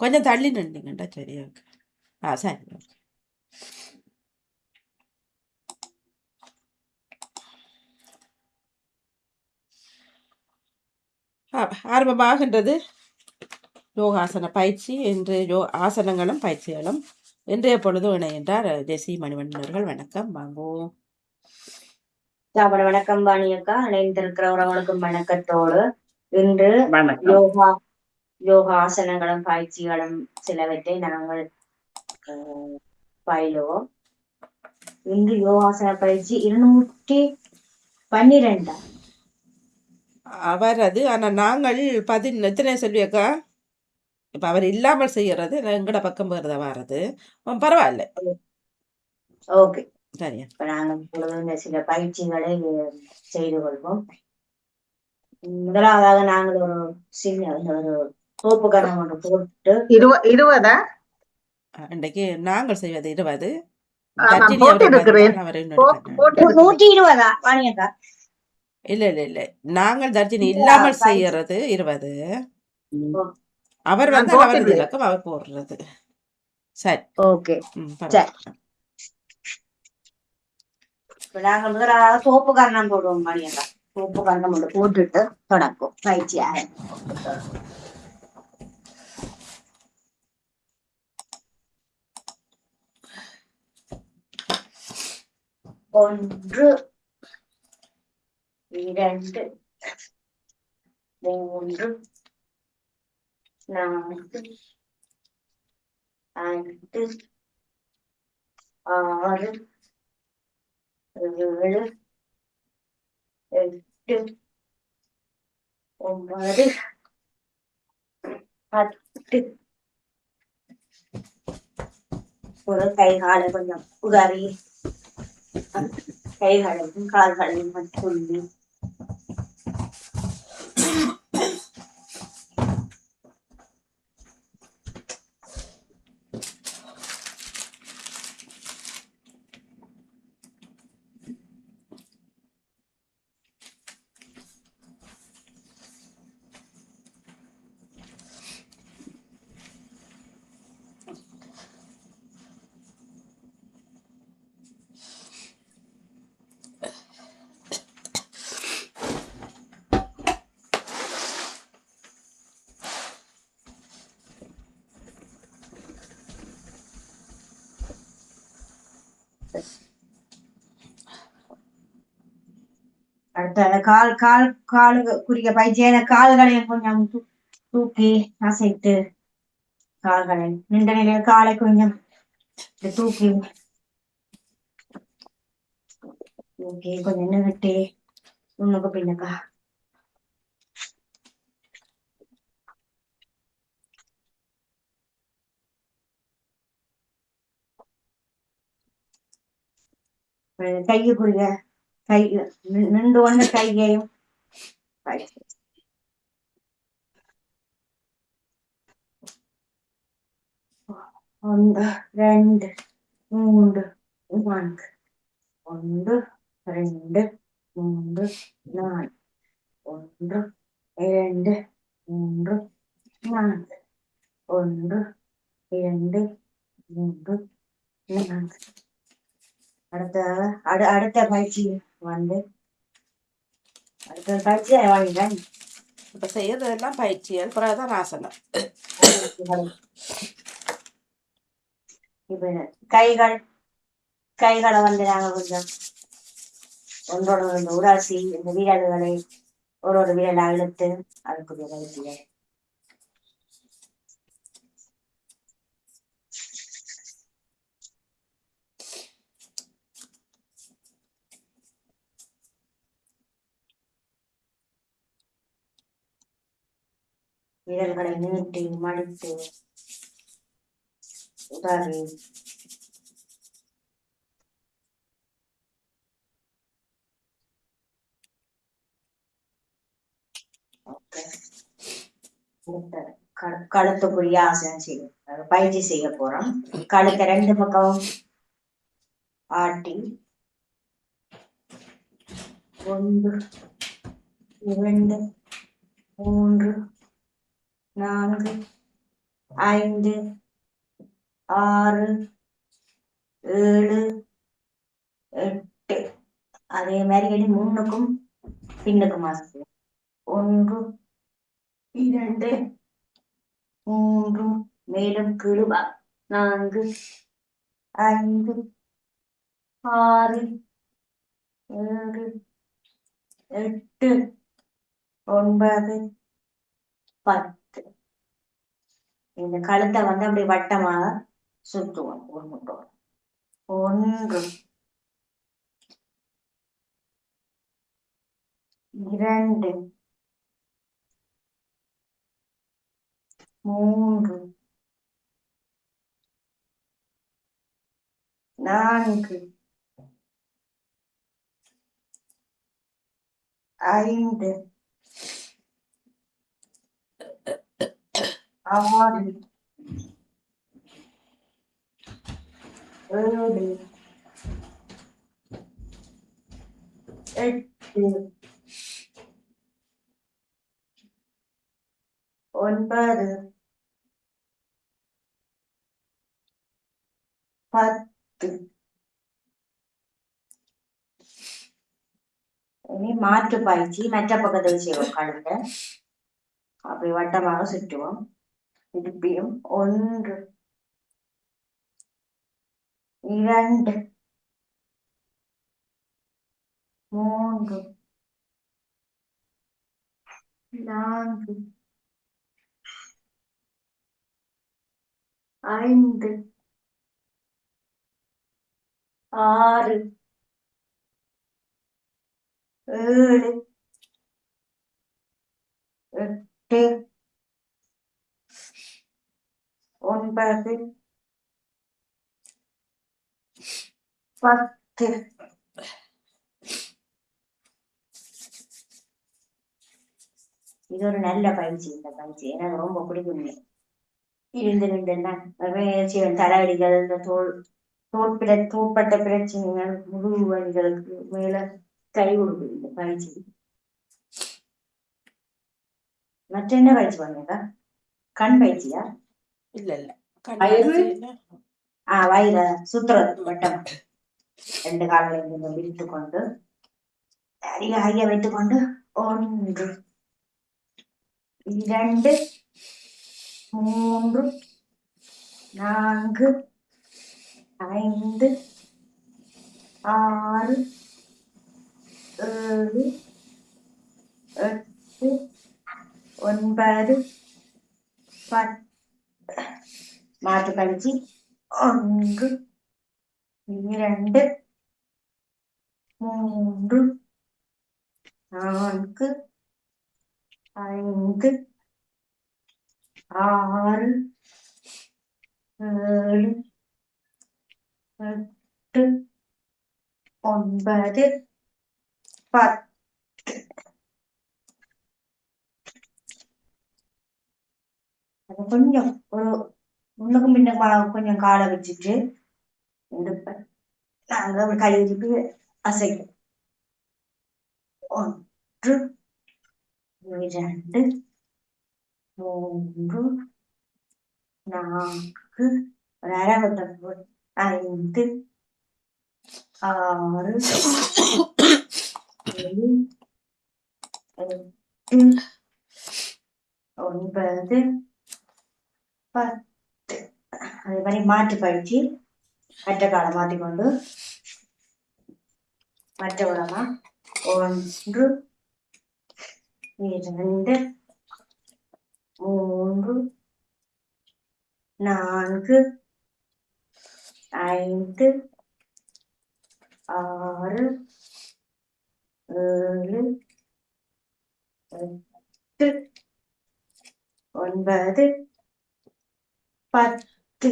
கொஞ்சம் தள்ளி நின்றீங்கண்டா சரி ஓகே ஆ சரி ஓகே. ஆரம்பமாகின்றது யோகாசன பயிற்சி. இன்று யோ ஆசனங்களும் பயிற்சிகளும் இன்றைய பொழுது இணைகின்றார் ஜெசி மணிவண்ணன் அவர்கள் வணக்கம் வாங்கோ. வணக்கம் பாணி அக்கா. இணைந்திருக்கிற உறவுகளுக்கும் வணக்கத்தோடு இன்று வணக்கம். யோகா யோகா ஆசனங்களும் பயிற்சிகளும் சிலவற்றை நாங்கள் பயிலுவோம். இன்று யோகாசன பயிற்சி இருநூற்றி பன்னிரெண்டா? அவர் அது ஆனால் நாங்கள் பதின் எத்தனை சொல்வியக்கா இப்போ அவர் இல்லாமல் செய்யறது எங்கட பக்கம் போகிறத வர்றது பரவாயில்ல. ஓகே. சரியா. இப்ப நாங்கள் இப்பொழுது சில பயிற்சிகளை செய்து கொள்வோம். முதலாவதாக நாங்கள் ஒரு சின்ன ஒரு சோப்பு கரம் ஒன்று போட்டு இருவ இருவதா? இன்றைக்கு நாங்கள் செய்வது இருபது. நூற்றி இருபதா இல்ல இல்ல இல்ல. நாங்கள் தர்ஜினி இல்ல, இல்லாமல் பயிற்சி. செய்யறது இருபது அவர் வந்து அவரது. இலக்கம் அவர் போடுறது. சரி. ஓகே. நாங்கள் முதலாக சோப்பு கரணம் போடுவோம் மணியக்கா சோப்பு கரணம் போட்டுட்டு தொடக்கும் பயிற்சியாக. ஒன்று. இரண்டு. மூன்று. நான்கு. ஐந்து. ஆறு. ஏழு. எட்டு. ஒன்பது. பத்து. ஒரு கை காலை கொஞ்சம் உதாரி கைகளையும் கால்களையும் மட்டும் அடுத்த கால் கால் காலு குறிக்க பயிற்சியான கால்களையும் கொஞ்சம் தூக்கி அசைத்து கால்களை நின்ற நிலையில் காலை கொஞ்சம் தூக்கி ஓகே கொஞ்சம் நிறுத்தி முன்னுக்கு பின்னுக்கா கையை குறிக்க കൈ നിണ്ടുകൊണ്ട് കൈകയും ഒന്ന് രണ്ട് മൂന്ന് നാല്. ഒന്ന് രണ്ട് മൂന്ന് നാല്. ഒന്ന് രണ്ട് മൂന്ന് നാല്. ഒന്ന് രണ്ട് മൂന്ന് നാല്. அடுத்த அடு அடுத்த பயிற்சி வந்து அடுத்த பயிற்சி வாங்கிட்டேன். இப்ப செய்யறதெல்லாம் பயிற்சிகள் பிறகுதான் ஆசனம். இப்ப? கைகள் கைகளை வந்து நாங்க கொஞ்சம் ஒன்றோட ஒன்று உராசி இந்த விரல்களை ஒரு ஒரு விரலா இழுத்து அதுக்குரிய பயிற்சிகள். விரல்களை நீட்டி மடித்து உதாரி. கழுத்துக்குரிய ஆசனம் செய்ய பயிற்சி செய்ய போறோம். கழுத்தை ரெண்டு பக்கம் ஆட்டி ஒன்று இரண்டு மூன்று நான்கு ஐந்து ஆறு ஏழு எட்டு. அதே மாதிரி இனி முன்னுக்கும் பின்னுக்கும் வாசிப்போம் ஒன்று இரண்டு மூன்று மேலும் கீழுவா நான்கு ஐந்து ஆறு ஏழு எட்டு ஒன்பது பத்து இந்த கழுத்தை வந்து அப்படி வட்டமாக சுற்றுவோம் ஒரு முட்டோம் ஒன்று. இரண்டு. மூன்று. நான்கு. ஐந்து. ஆறு ஏழு எட்டு ஒன்பது பத்து இனி மாற்று பயிற்சி மற்ற பக்கத்தில் செய்வோம் கழுத்தை அப்படி வட்டமாக சுற்றுவோம் இருப்பியும் ஒன்று. இரண்டு. மூன்று. நான்கு. ஐந்து. ஆறு. ஏழு. எட்டு. ஒன்பது பத்து இது ஒரு நல்ல பயிற்சி இந்த பயிற்சி. எனக்கு ரொம்ப பிடிக்கும் இருந்து நின்றுன்னா தலைவலிகள் இந்த தோல் தோற்பிட பிர தோட்பட்ட பிரச்சனைகள் முழு வழிகளுக்கு மேல கை கொடுக்குது இந்த பயிற்சி. மற்ற என்ன பயிற்சி பண்ணுங்க? கண் பயிற்சியா? இல்ல இல்ல. ஆ வயிற சுத்துறது வட்டம் ரெண்டு கால்களையும் விரித்து கொண்டு அரிய ஐய வைத்துக் கொண்டு ஒன்று இரண்டு மூன்று நான்கு ஐந்து ஆறு ஏழு எட்டு ஒன்பது பத்து மாற்று கழிச்சு ஒன்று இரண்டு மூன்று நான்கு ஐந்து ஆறு ஏழு எட்டு ஒன்பது பத்து அதை கொஞ்சம் ஒரு முன்னுக்கும் பின்னுக்குமா கொஞ்சம் காலை வச்சுட்டு எடுப்பேன். நாங்கள் ஒரு கை அசைக்கும் ஒன்று இரண்டு மூன்று நான்கு ஒரு அரைவட்டம் போட்டு ஐந்து ஆறு ஏழு எட்டு ஒன்பது பத்து அதே மாதிரி மாற்று பயிற்சி மற்ற காலம் மாற்றிக்கொண்டு மற்ற உடமா ஒன்று இரண்டு மூன்று நான்கு ஐந்து ஆறு ஏழு எட்டு ஒன்பது பத்து.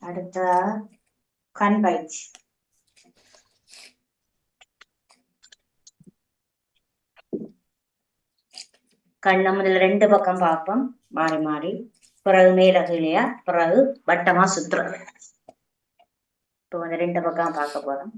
அடுத்த கண் பயிற்சி. கண்ணை முதல்ல ரெண்டு பக்கம் பார்ப்போம். மாறி மாறி. பிறகு மேல பிறகு வட்டமா சுத்துறது. இப்போ வந்து ரெண்டு பக்கம் பார்க்க போறோம்.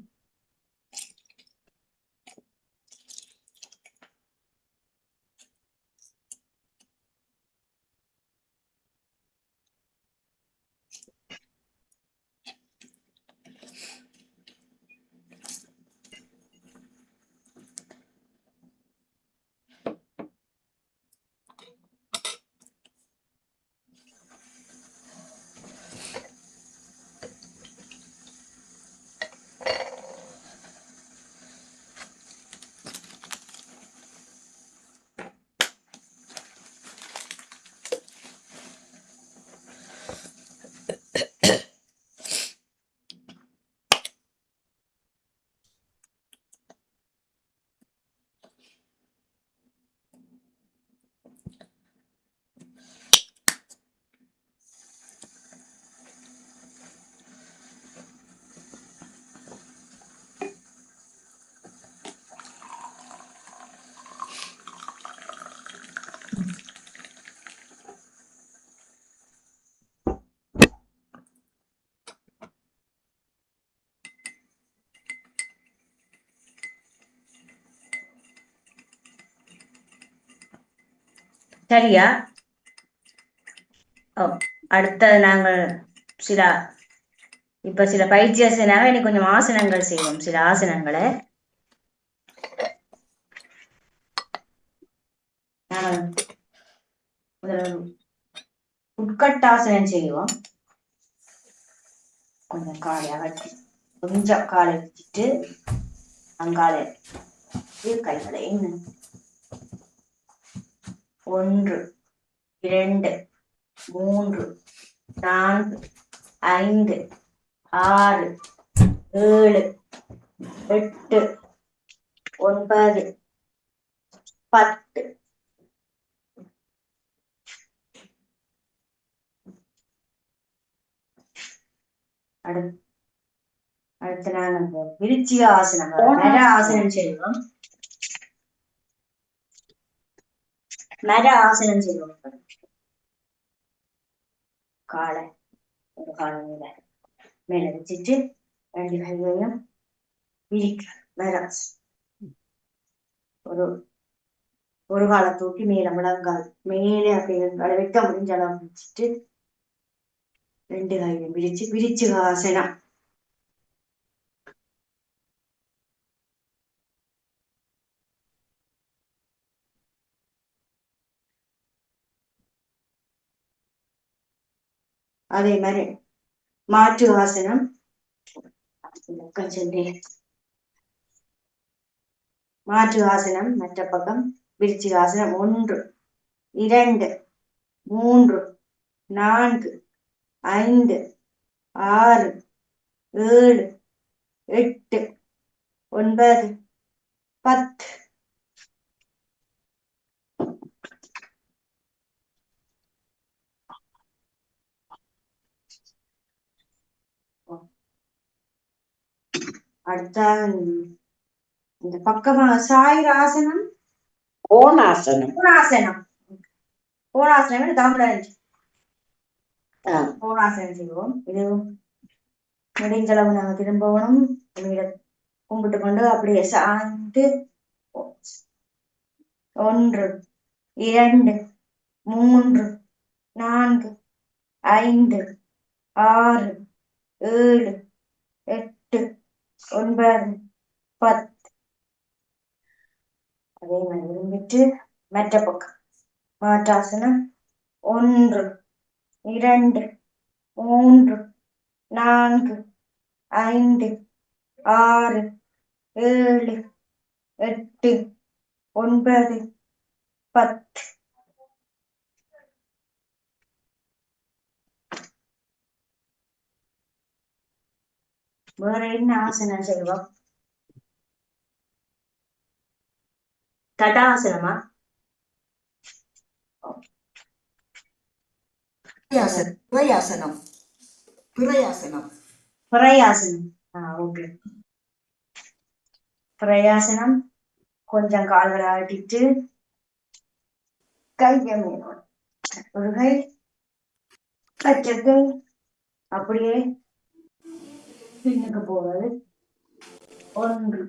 சரியா? ஓ, அடுத்தது நாங்கள் சில இப்ப சில பயிற்சி ஆசனாக இன்னைக்கு கொஞ்சம் ஆசனங்கள் செய்வோம் சில ஆசனங்களை. உட்கட்டாசனம் செய்வோம். கொஞ்சம் காலை அகற்றி கொஞ்சம் காலை வச்சுட்டு அங்காலை கைகளை இன்னும் ஒன்று இரண்டு மூன்று நான்கு ஐந்து ஆறு ஏழு எட்டு ஒன்பது பத்து. அடுத்து அடுத்து நான் விருச்சிக ஆசனம். ஆசனம் செய்வோம். மர ஆசனம் செய்து செய்வோம் காலை ஒரு கால மேல. மேல வச்சுட்டு ரெண்டு கையையும் விரிக்க மர ஒரு ஒரு காலை தூக்கி மேல முழங்கால் மேலே அப்படி வைக்க முடிஞ்ச அளவு வச்சுட்டு ரெண்டு கையும் விரிச்சு விரிச்சு ஆசனம். அதே மாதிரி மாற்று ஆசனம் மாற்று ஆசனம் மற்ற பக்கம் விரிச்சி ஆசனம் ஒன்று இரண்டு மூன்று நான்கு ஐந்து ஆறு ஏழு எட்டு ஒன்பது பத்து. அடுத்த இந்த பக்கமா சாயிர ஆசனம் கோணாசனம் கோணாசனம் கோணாசனம் தமிழ். கோணாசனம் செய்வோம். இது நெடுஞ்சளவு நாங்க திரும்பவும் கும்பிட்டு கொண்டு அப்படியே சாய்ந்து ஒன்று இரண்டு மூன்று நான்கு ஐந்து ஆறு ஏழு ஒன்பது பத்து. அதே மாதிரி விரும்பிட்டு மற்ற பக்கம். மாட்டாசனம் ஒன்று இரண்டு மூன்று நான்கு ஐந்து ஆறு ஏழு எட்டு ஒன்பது பத்து. வேற என்ன ஆசனம் செய்வோம்? தடாசனமா பிரயாசனம் பிரயாசனம் பிரயாசனம் பிரயாசனம் ஆ ஓகே. பிரயாசனம் கொஞ்சம் கால்களை ஆட்டிட்டு கையை மேலும் ஒரு கை மற்ற கை அப்படியே பின்னுக்கு போவது ஒன்று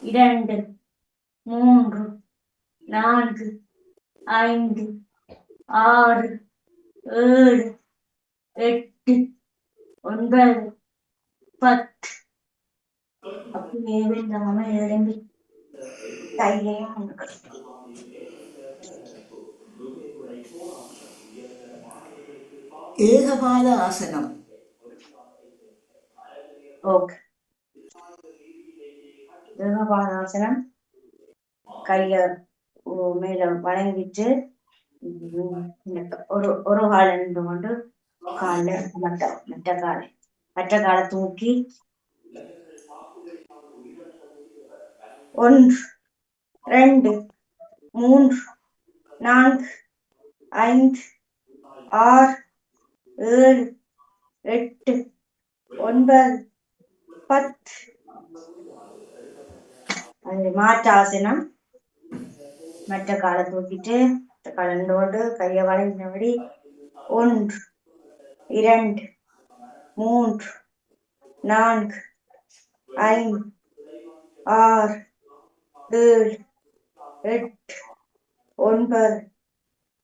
இரண்டு மூன்று நான்கு ஐந்து ஆறு ஏழு எட்டு ஒன்பது பத்து. அப்படியே வெள்ளமாக எழும்பி கையையும் ஏகபாத ஆசனம். ஓகே தேகபாதாசனம் கைய மேல வழங்கிட்டு ஒரு ஒரு கால நின்று கொண்டு கால மற்ற மற்ற காலை மற்ற காலை தூக்கி. ஒன்று ரெண்டு மூன்று நான்கு ஐந்து ஆறு ஏழு எட்டு ஒன்பது பத் அது மாற்றாசனம். மற்ற காலை தூக்கிட்டு மற்ற கலந்தோடு கையை வளைந்தபடி ஒன்று இரண்டு மூன்று நான்கு ஐந்து ஆறு ஏழு எட்டு ஒன்பது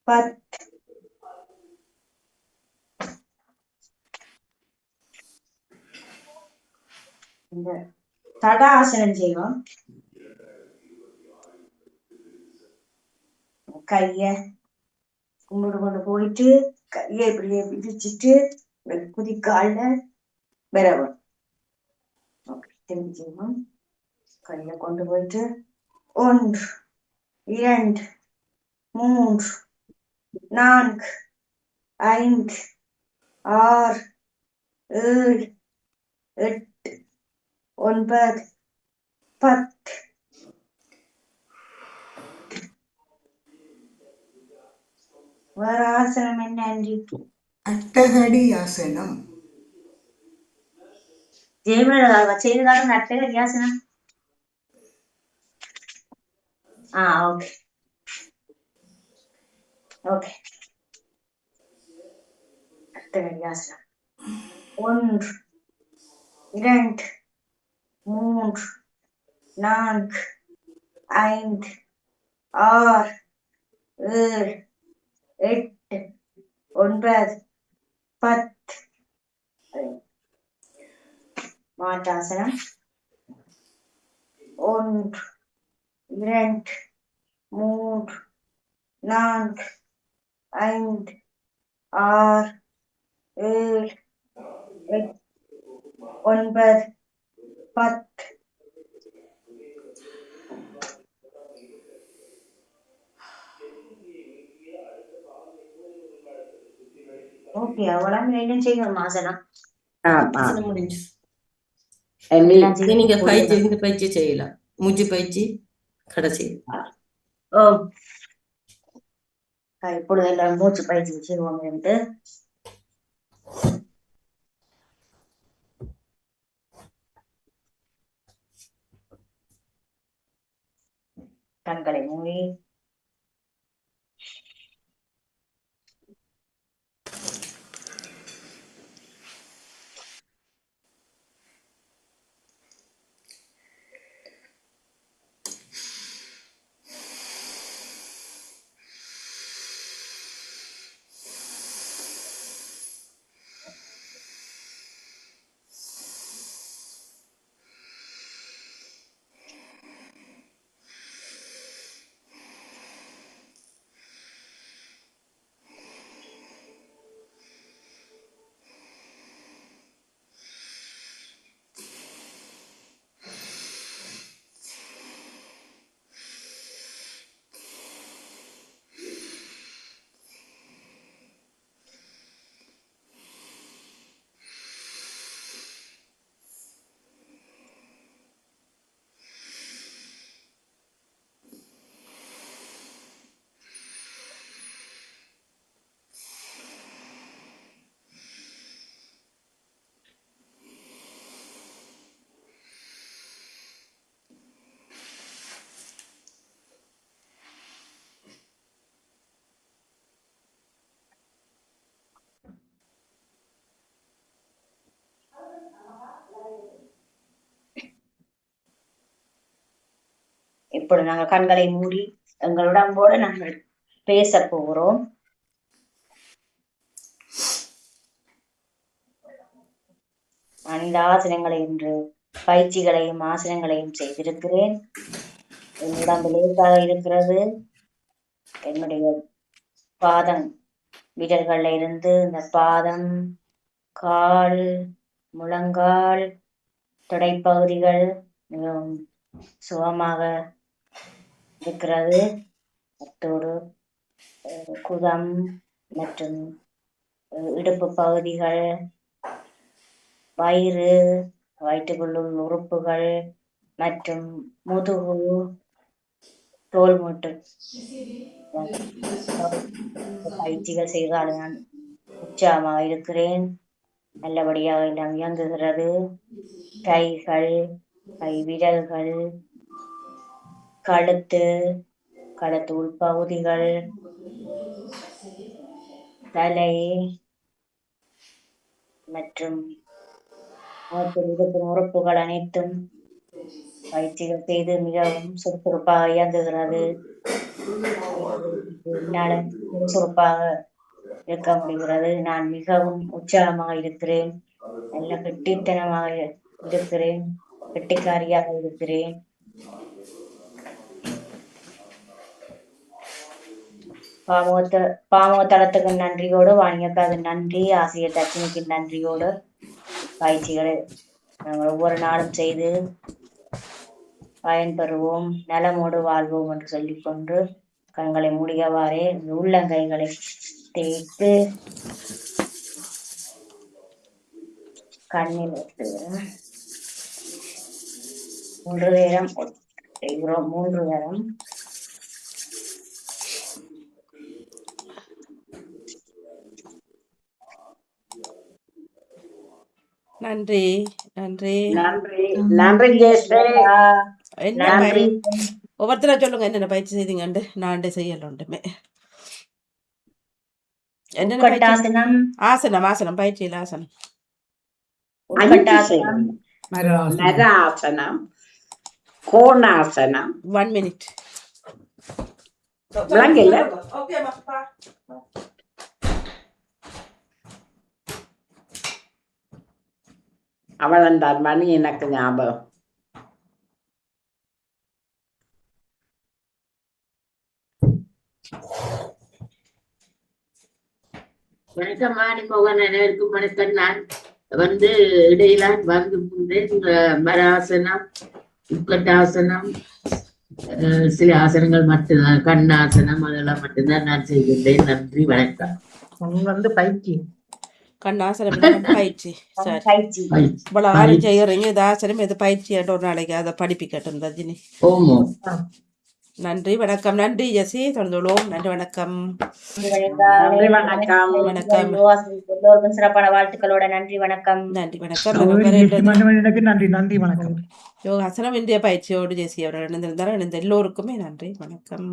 பத்து இந்த தடாசனம் செய்வோம். கைய கும்பிட்டு கொண்டு போயிட்டு கையை இப்படியே பிரிச்சிட்டு குதிக்கால விரவும். திரும்பி செய்வோம். கையை கொண்டு போயிட்டு ஒன்று இரண்டு மூன்று நான்கு ஐந்து ஆறு ஏழு எட்டு ஒன்பது பத்து வேற ஆசனம் என்ன அன்றி அட்டகடி ஆசனம் ஜெயமலா செய்ததாக நட்டக ஆசனம் ஆ ஓகே ஓகே அட்டகடியாசனம் ஒன்று இரண்டு மூன்று நான்கு ஐந்து ஆறு ஏழு எட்டு ஒன்பது பத்து. மாட்டாசனம் ஒன்று இரண்டு மூன்று நான்கு ஐந்து ஆறு ஏழு எட்டு ஒன்பது பத்து. ஓகே அவ்வளவு என்ன செய்யணும் ஆசனம் முடிஞ்சு. நீங்க பயிற்சி. இந்த பயிற்சி செய்யலாம். மூச்சு பயிற்சி கடைசி. இப்பொழுது எல்லாம் மூச்சு பயிற்சி செய்வோம் என்று கண்களை மூடி இப்பொழுது நாங்கள் கண்களை மூடி எங்கள் உடம்போடு நாங்கள் பேச போகிறோம். நான் இந்த ஆசனங்களை இன்று பயிற்சிகளையும் ஆசனங்களையும் செய்திருக்கிறேன். என் உடம்பு லேசாக இருக்கிறது. என்னுடைய பாதம் விரல்கள்ல இருந்து இந்த பாதம் கால் முழங்கால் தொடைப்பகுதிகள் மிகவும் சுகமாக இருக்கிறது. அத்தோடு குதம் மற்றும் இடுப்பு பகுதிகள் வயிறு வயிற்றுக்குள்ளுள் உறுப்புகள் மற்றும் முதுகு தோல் மூட்டு. பயிற்சிகள் செய்தால் நான் உற்சாகமாக இருக்கிறேன். நல்லபடியாக எல்லாம் இயங்குகிறது. கைகள் கை விரல்கள் கழுத்து கழுத்து உள்பகுதிகள் தலை மற்றும் முகத்தில் இருக்கும் உறுப்புகள் அனைத்தும் பயிற்சிகள் செய்து மிகவும் சுறுசுறுப்பாக இயங்குகிறது. என்னாலும் சுறுசுறுப்பாக இருக்க முடிகிறது. நான் மிகவும் உற்சாகமாக இருக்கிறேன். நல்ல கெட்டித்தனமாக இருக்கிறேன். கெட்டிக்காரியாக இருக்கிறேன். பாமோத்த தளத்துக்கு நன்றியோடு வாணியக்காது நன்றி. ஆசிரியர் தட்சிணிக்கு நன்றியோடு பயிற்சிகளை நாங்கள் ஒவ்வொரு நாளும் செய்து பயன்பெறுவோம். நலமோடு வாழ்வோம் என்று சொல்லிக்கொண்டு கண்களை மூடியவாறே உள்ளங்கைகளை தேய்த்து கண்ணில் மூன்று நேரம் செய்கிறோம். மூன்று நேரம் நன்றி நன்றி. நன்றி நன்றி என்ன ஒவ்வொருத்தரா சொல்லுங்க என்னென்ன பயிற்சி செய்தீங்கண்டு? நான் செய்யல ஒன்றுமே என்னென்ன ஆசனம் ஆசனம் பயிற்சியில் ஆசனம். மராசனம் நராசனம் கோணாசனம். ஒன் மினிட் விளங்கல? அவளந்தான் மணி எனக்கு ஞாபகம். வணக்கம் மாணிமோகன் அனைவருக்கும் வணக்கம். நான் வந்து இடையில வந்து மராசனம் உட்கட்டாசனம் அஹ், சில ஆசனங்கள் மட்டும்தான் கண்ணாசனம் அதெல்லாம் மட்டும்தான் நான் செய்கின்றேன். நன்றி வணக்கம். வந்து பயிற்சி கண்ணாசனம் பயிற்சி சரி. இவ்வளோ ஆரம் செய்யறீங்க இது ஆசனம் இது பயிற்சி ஒரு நாளைக்கு அதை படிப்பிக்கட்டும் ரஜினி ஓமோ நன்றி வணக்கம் நன்றி ஜெசி தொடர்ந்துள்ளோம் நன்றி வணக்கம் நன்றி வணக்கம் வணக்கம். எல்லோருக்கும் சிறப்பான வாழ்த்துக்களோட நன்றி வணக்கம் நன்றி வணக்கம் நன்றி நன்றி வணக்கம் யோகாசனம் இந்திய பயிற்சியோடு ஜெசி அவர்கள் இணைந்திருந்தார் இணைந்த எல்லோருக்குமே நன்றி வணக்கம்